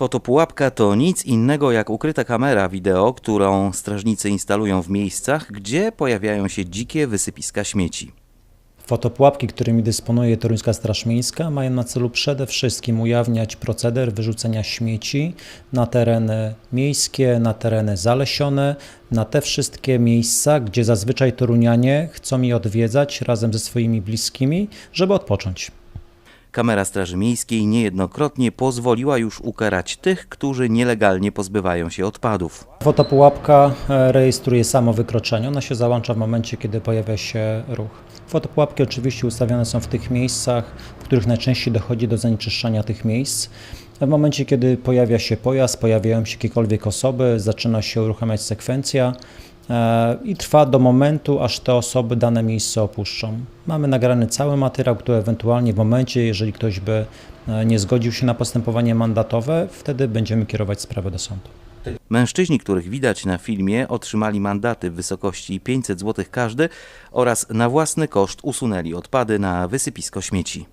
Fotopułapka to nic innego jak ukryta kamera wideo, którą strażnicy instalują w miejscach, gdzie pojawiają się dzikie wysypiska śmieci. Fotopułapki, którymi dysponuje Toruńska Straż Miejska, mają na celu przede wszystkim ujawniać proceder wyrzucenia śmieci na tereny miejskie, na tereny zalesione, na te wszystkie miejsca, gdzie zazwyczaj Torunianie chcą je odwiedzać razem ze swoimi bliskimi, żeby odpocząć. Kamera Straży Miejskiej niejednokrotnie pozwoliła już ukarać tych, którzy nielegalnie pozbywają się odpadów. Fotopułapka e, rejestruje samo wykroczenie. Ona się załącza w momencie, kiedy pojawia się ruch. Fotopułapki oczywiście ustawione są w tych miejscach, w których najczęściej dochodzi do zanieczyszczania tych miejsc. W momencie, kiedy pojawia się pojazd, pojawiają się jakiekolwiek osoby, zaczyna się uruchamiać sekwencja i trwa do momentu, aż te osoby dane miejsce opuszczą. Mamy nagrany cały materiał, który ewentualnie w momencie, jeżeli ktoś by e, nie zgodził się na postępowanie mandatowe, wtedy będziemy kierować sprawę do sądu. Mężczyźni, których widać na filmie, otrzymali mandaty w wysokości 500 zł każdy oraz na własny koszt usunęli odpady na wysypisko śmieci.